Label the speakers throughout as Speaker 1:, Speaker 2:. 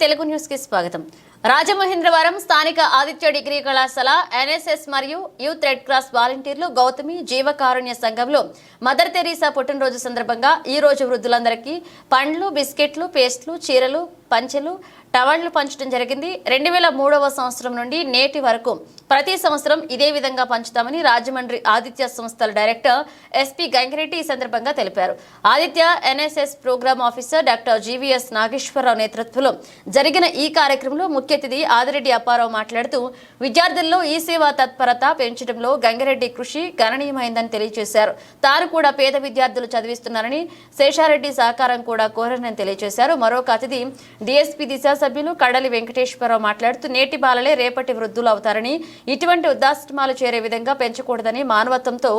Speaker 1: తెలుగు న్యూస్కి స్వాగతం. రాజమహేంద్రవరం స్థానిక ఆదిత్య డిగ్రీ కళాశాల ఎన్ఎస్ఎస్ మరియు యూత్ రెడ్ క్రాస్ వాలంటీర్లు గౌతమి జీవకారుణ్య సంఘంలో మదర్ తెరీసా పుట్టినరోజు సందర్భంగా ఈ రోజు వృద్ధులందరికీ పండ్లు బిస్కెట్లు పేస్ట్లు చీరలు పంచెలు టవళ్ళు పంచడం జరిగింది. రెండు వేల మూడవ సంవత్సరం నుండి నేటి వరకు ప్రతి సంవత్సరం ఇదే విధంగా పంచుతామని రాజమండ్రి ఆదిత్య సంస్థల డైరెక్టర్ ఎస్పీ గంగిరెడ్డి ఈ సందర్భంగా తెలిపారు. Aditya NSS program officer doctor GVS Nageswara Rao నేతృత్వంలో జరిగిన ఈ కార్యక్రమంలో ముఖ్య అతిథి ఆదిరెడ్డి అప్పారావు మాట్లాడుతూ విద్యార్థుల్లో ఈ సేవా తత్పరత పెంచడంలో గంగిరెడ్డి కృషి గణనీయమైందని తెలియజేశారు. తాను కూడా పేద విద్యార్థులు చదివిస్తున్నారని శేషారెడ్డి సహకారం కూడా కోరనని తెలియజేశారు. మరొక అతిథి డిఎస్పీ దిశ సభ్యులు కడలి వెంకటేశ్వరరావు మాట్లాడుతూ నేటి బాలలే రేపటి వృద్ధులు అవుతారని ఇటువంటి ఉదాస్తమాలు చేరే విధంగా పెంచకూడదని మానవత్వంతో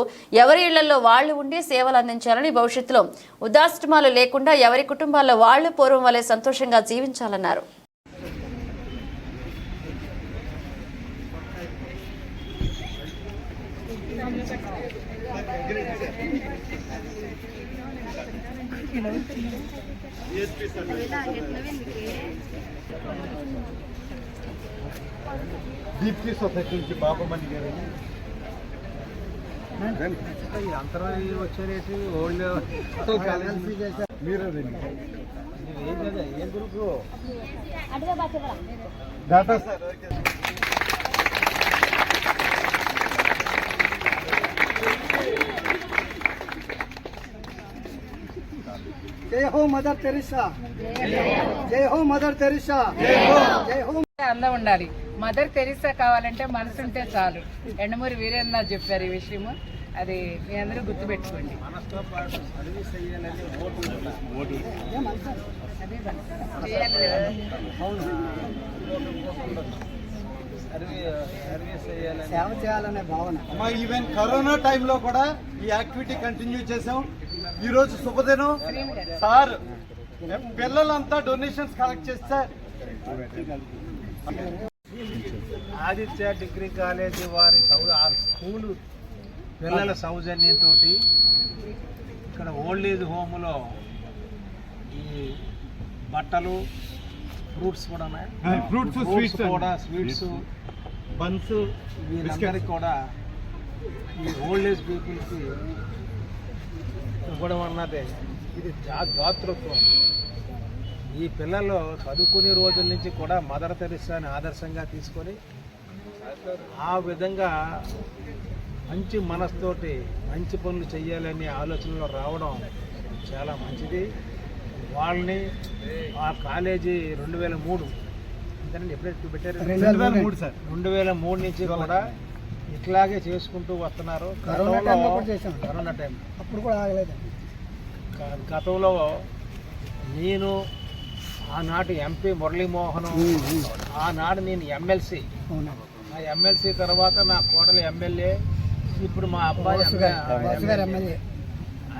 Speaker 1: ఎవరి ఇళ్ళలో వాళ్ళు ఉండి సేవలు అందించాలని భవిష్యత్తులో ఉద్దాష్టమాలు లేకుండా ఎవరి కుటుంబాల్లో వాళ్ళు పూర్వం వలె సంతోషంగా జీవించాలన్నారు.
Speaker 2: దీప్తి సొసైటీ నుంచి బాబమణి గారు
Speaker 3: అంతరం వచ్చేసి ఓల్డ్
Speaker 2: మీరు
Speaker 3: ఏం కదా ఏం గ్రూపు
Speaker 2: డాటా సార్
Speaker 4: జై హో మదర్ తెరిసా. జై హో మదర్ తెరిసా. జై హో.
Speaker 5: అందం ఉండాలి. మదర్ తెరిసా కావాలంటే మనసు ఉంటే చాలు. ఎండమూరి వీరేంద్ర చెప్పారు ఈ విషయము అది మీ అందరూ గుర్తుపెట్టుకోండి.
Speaker 4: సేవ చేయాలనే భావన.
Speaker 2: మా ఈవెన్ కరోనా టైంలో కూడా ఈ యాక్టివిటీ కంటిన్యూ చేసాం ఈ రోజు శుభదినం సార్ పిల్లలంతా డొనేషన్స్ కలెక్ట్ చేస్తారు
Speaker 3: ఆదిత్య డిగ్రీ కాలేజీ వారి సౌ ఆ స్కూలు పిల్లల సౌజన్యంతో ఇక్కడ ఓల్డ్ ఏజ్ హోమ్లో ఈ బట్టలు ఫ్రూట్స్ కూడా ఉన్నాయి.
Speaker 2: ఫ్రూట్స్
Speaker 3: ఫ్రూట్స్
Speaker 2: స్వీట్స్
Speaker 3: కూడా స్వీట్స్
Speaker 2: బన్స్
Speaker 3: వీళ్ళందరికీ కూడా ఈ ఓల్డ్ ఏజ్ పీపుల్కి ఇవ్వడం అన్నదే. ఇది జా దాతృత్వం ఈ పిల్లలు చదువుకునే రోజుల నుంచి కూడా మదర్ తెరిసాని ఆదర్శంగా తీసుకొని ఆ విధంగా మంచి మనస్తోటి మంచి పనులు చేయాలనే ఆలోచనలో రావడం చాలా మంచిది. వాళ్ళని ఆ కాలేజీ రెండు వేల మూడు. ఎప్పుడైతే పెట్టారు
Speaker 2: రెండు వేల మూడు. సార్
Speaker 3: రెండు వేల మూడు నుంచి కూడా ఇట్లాగే చేసుకుంటూ వస్తున్నారు.
Speaker 4: కరోనా
Speaker 3: గతంలో-
Speaker 4: టైంలో కూడా చేశాం.
Speaker 3: Corona time.
Speaker 4: అప్పుడు కూడా ఆగలేదండి.
Speaker 3: గతంలో నేను ఆనాటి ఎంపీ మురళీమోహన్ ఆనాడు నేను ఎమ్మెల్సీ.
Speaker 4: అవునా?
Speaker 3: ఆ ఎమ్మెల్సీ తర్వాత నా కోడలు ఎమ్మెల్యే ఇప్పుడు మా అబ్బాయి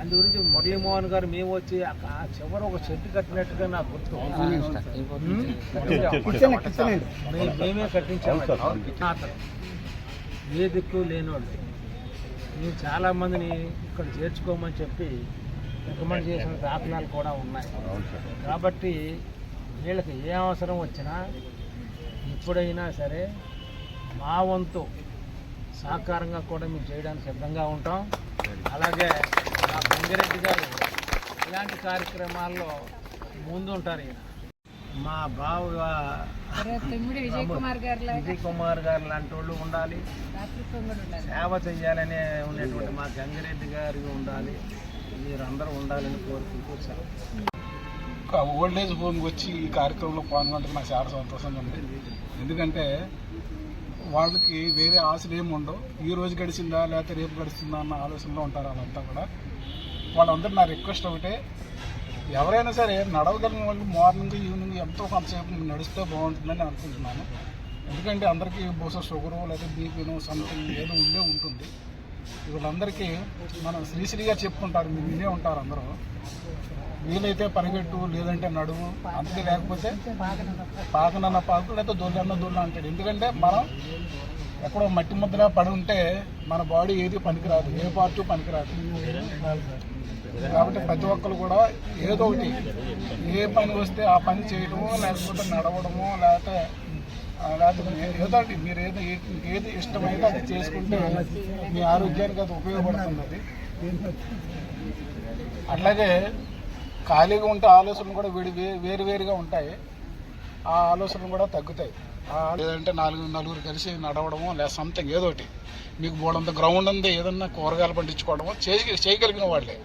Speaker 3: అందు గురించి మురళీమోహన్ గారు మేము వచ్చి చివర ఒక చెట్టు కట్టినట్టుగా నాకు గుర్తు. మేమే కట్టించాము ఏ దిక్కు లేనోళ్ళు మేము చాలా మందిని ఇక్కడ చేర్చుకోమని చెప్పి రికమెండ్ చేసిన దాఖలాలు కూడా ఉన్నాయి. కాబట్టి వీళ్ళకి ఏ అవసరం వచ్చినా ఎప్పుడైనా సరే మా వంతు సహకారంగా కూడా మేము చేయడానికి సిద్ధంగా ఉంటాం. అలాగే మా గంగిరెడ్డి గారు ఇలాంటి కార్యక్రమాల్లో ముందు ఉంటారు ఈయన. మా బావ
Speaker 5: విజయ్ కుమార్ గారు
Speaker 3: విజయ్ కుమార్ గారు లాంటి వాళ్ళు ఉండాలి. సేవ చేయాలనే ఉండేటువంటి మా గంగిరెడ్డి గారు ఉండాలి. మీరందరూ ఉండాలని కోరుకుంటూ.
Speaker 6: ఒక ఓల్డ్ ఏజ్ హోమ్కి వచ్చి ఈ కార్యక్రమంలో పాల్గొనడం నాకు చాలా సంతోషంగా ఉంది. ఎందుకంటే వాళ్ళకి వేరే ఆశలు ఏమి ఉండవు. ఈ రోజు గడిచిందా లేకపోతే రేపు గడుస్తుందా అన్న ఆలోచనలో ఉంటారు వాళ్ళంతా కూడా. వాళ్ళందరూ నా రిక్వెస్ట్ ఒకటే ఎవరైనా సరే నడవగలిగిన వాళ్ళు మార్నింగ్ ఈవినింగ్ ఎంతో కొంతసేపు నడిస్తే బాగుంటుందని అనుకుంటున్నాను. ఎందుకంటే అందరికీ బహుశా షుగరు లేదా బీపీను సంథింగ్ ఏదో ఉండే ఉంటుంది. వీళ్ళందరికీ మనం శ్రీశ్రీగా చెప్పుకుంటారు మీరు వినే ఉంటారు అందరూ. వీలైతే పరిగెట్టు లేదంటే నడువు అంతే లేకపోతే పాకనన్న పాకు లేకపోతే దొల్లన్న దొల్ల అంటాడు. ఎందుకంటే మనం ఎక్కడో మట్టి ముద్ర పడి ఉంటే మన బాడీ ఏది పనికిరాదు ఏ పార్టీ పనికిరాదు. కాబట్టి ప్రతి ఒక్కరు కూడా ఏదో ఒకటి ఏ పని వస్తే ఆ పని చేయడము లేకపోతే నడవడమో లేకపోతే లేకపోతే ఏదో ఒకటి మీరు ఏదో ఏది ఇష్టమైతే అది చేసుకుంటే మీ ఆరోగ్యానికి అది ఉపయోగపడుతుంది. అది అట్లాగే ఖాళీగా ఉంటే ఆలోచనలు కూడా విడి వే- వేరు వేరుగా ఉంటాయి. ఆ ఆలోచనలు కూడా తగ్గుతాయి. లేదంటే నాలుగు నలుగురు కలిసి నడవడమో లేదా సంథింగ్ ఏదో ఒకటి మీకు బోడంత గ్రౌండ్ ఉంది ఏదన్నా కూరగాయలు పండించుకోవడమో చేయ చేయగలిగిన వాళ్ళే.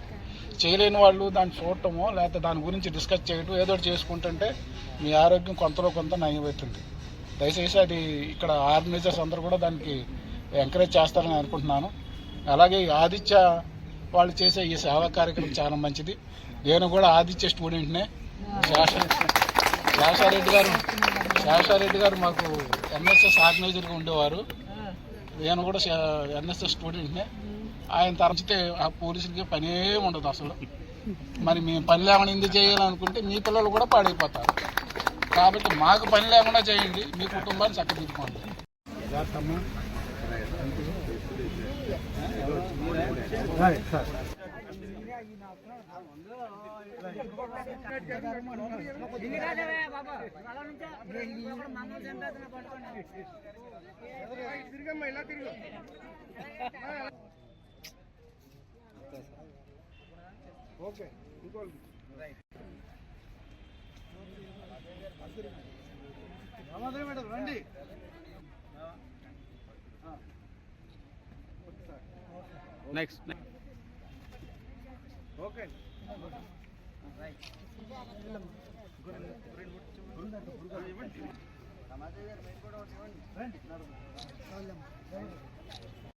Speaker 6: చేయలేని వాళ్ళు దాన్ని చూడటమో లేకపోతే దాని గురించి డిస్కస్ చేయడం ఏదో చేసుకుంటుంటే మీ ఆరోగ్యం కొంతలో కొంత నయమవుతుంది దయచేసి అది ఇక్కడ ఆర్గనైజర్స్ అందరూ కూడా దానికి ఎంకరేజ్ చేస్తారని అనుకుంటున్నాను. అలాగే ఆదిత్య వాళ్ళు చేసే ఈ సేవా కార్యక్రమం చాలా మంచిది. నేను కూడా ఆదిత్య స్టూడెంట్నే శాస శాసారెడ్డి గారు. శాసారెడ్డి గారు మాకు ఎన్ఎస్ఎస్ ఆర్గనైజర్గా ఉండేవారు. నేను కూడా ఎన్ఎస్ఎస్ స్టూడెంట్నే. ఆయన తరచితే ఆ పోలీసులకి పనే ఉండదు అసలు. మరి మేము పని లేకుండా ఎందుకు చేయాలనుకుంటే మీ పిల్లలు కూడా పాడైపోతారు. కాబట్టి మాకు పని లేకుండా చేయండి మీ కుటుంబాన్ని చక్కదిద్దుకోండి.
Speaker 2: రామాద్రి మేడం రండి
Speaker 3: నెక్స్ట్
Speaker 2: ఓకే సమాజం గారు మీరు కూడా చూడండి